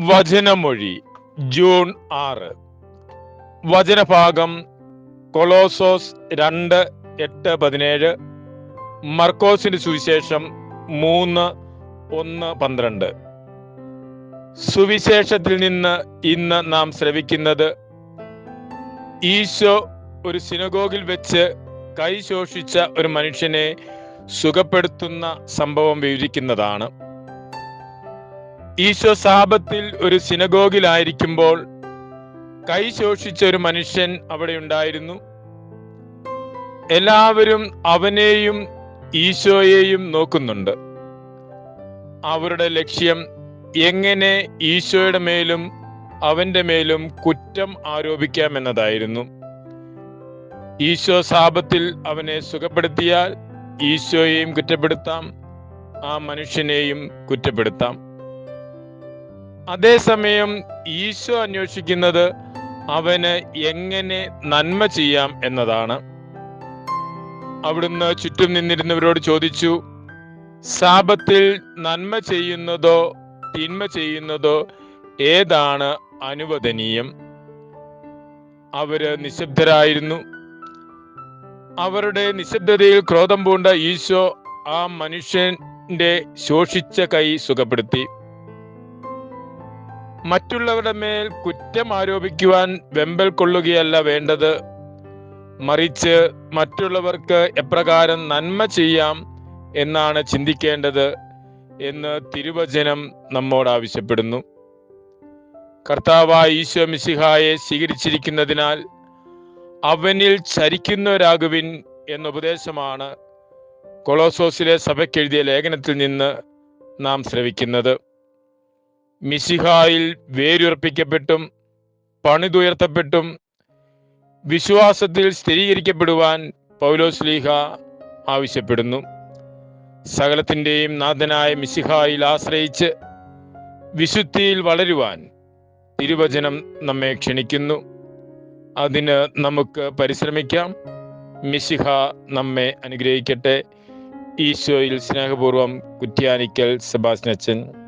വചനമൊഴി June ആറ്. വചനഭാഗം കൊളോസോസ് രണ്ട് എട്ട് പതിനേഴ് മർക്കോസിന്റെ സുവിശേഷം മൂന്ന് ഒന്ന് പന്ത്രണ്ട്. സുവിശേഷത്തിൽ നിന്ന് ഇന്ന് നാം ശ്രവിക്കുന്നത് ഈശോ ഒരു സിനഗോഗിൽ വെച്ച് കൈ ശോഷിച്ച ഒരു മനുഷ്യനെ സുഖപ്പെടുത്തുന്ന സംഭവം വിവരിക്കുന്നതാണ്. ഈശോ സാപത്തിൽ ഒരു സിനഗോഗിലായിരിക്കുമ്പോൾ കൈ ശോഷിച്ച ഒരു മനുഷ്യൻ അവിടെ ഉണ്ടായിരുന്നു. എല്ലാവരും അവനെയും ഈശോയെയും നോക്കുന്നുണ്ട്. അവരുടെ ലക്ഷ്യം എങ്ങനെ ഈശോയുടെ മേലും അവന്റെ മേലും കുറ്റം ആരോപിക്കാം എന്നതായിരുന്നു ഈശോ സാപത്തിൽ അവനെ സുഖപ്പെടുത്തിയാൽ ഈശോയെയും കുറ്റപ്പെടുത്താം ആ മനുഷ്യനെയും കുറ്റപ്പെടുത്താം. അതേസമയം ഈശോ അന്വേഷിക്കുന്നത് അവന് എങ്ങനെ നന്മ ചെയ്യാം എന്നതാണ്. അവിടുന്ന് ചുറ്റും നിന്നിരുന്നവരോട് ചോദിച്ചു ശാപത്തിൽ നന്മ ചെയ്യുന്നതോ തിന്മ ചെയ്യുന്നതോ ഏതാണ് അനുവദനീയം? അവർ നിശബ്ദരായിരുന്നു. അവരുടെ നിശബ്ദതയിൽ ക്രോധം പൂണ്ട ഈശോ ആ മനുഷ്യന്റെ ശോഷിച്ച കൈ സുഖപ്പെടുത്തി. മറ്റുള്ളവരുടെ മേൽ കുറ്റം ആരോപിക്കുവാൻ വെമ്പൽ കൊള്ളുകയല്ല വേണ്ടത്. മറിച്ച് മറ്റുള്ളവർക്ക് എപ്രകാരം നന്മ ചെയ്യാം എന്നാണ് ചിന്തിക്കേണ്ടത് എന്ന് തിരുവചനം നമ്മോട് ആവശ്യപ്പെടുന്നു. കർത്താവായ ഈശോ മിശിഹായെ സ്വീകരിച്ചിരിക്കുന്നതിനാൽ അവനിൽ ചരിക്കുന്നവരാകുവിൻ എന്ന ഉപദേശമാണ് കൊളോസോസിലെ സഭയ്ക്കെഴുതിയ ലേഖനത്തിൽ നിന്ന് നാം ശ്രവിക്കുന്നത്. മിശിഹായിൽ വേരുറപ്പിക്കപ്പെട്ടും പണിതുയർത്തപ്പെട്ടും വിശ്വാസത്തിൽ സ്ഥിരീകരിക്കപ്പെടുവാൻ പൗലോസ്ലീഹ ആവശ്യപ്പെടുന്നു. സകലത്തിന്റെയും നാഥനായ മിസിഹായിൽ ആശ്രയിച്ച് വിശുദ്ധിയിൽ വളരുവാൻ തിരുവചനം നമ്മെ ക്ഷണിക്കുന്നു. അതിന് നമുക്ക് പരിശ്രമിക്കാം. മിശിഹ നമ്മെ അനുഗ്രഹിക്കട്ടെ. ഈശോയിൽ സ്നേഹപൂർവം കുറ്റ്യാനിക്കൽ സെബാസ്നച്ചൻ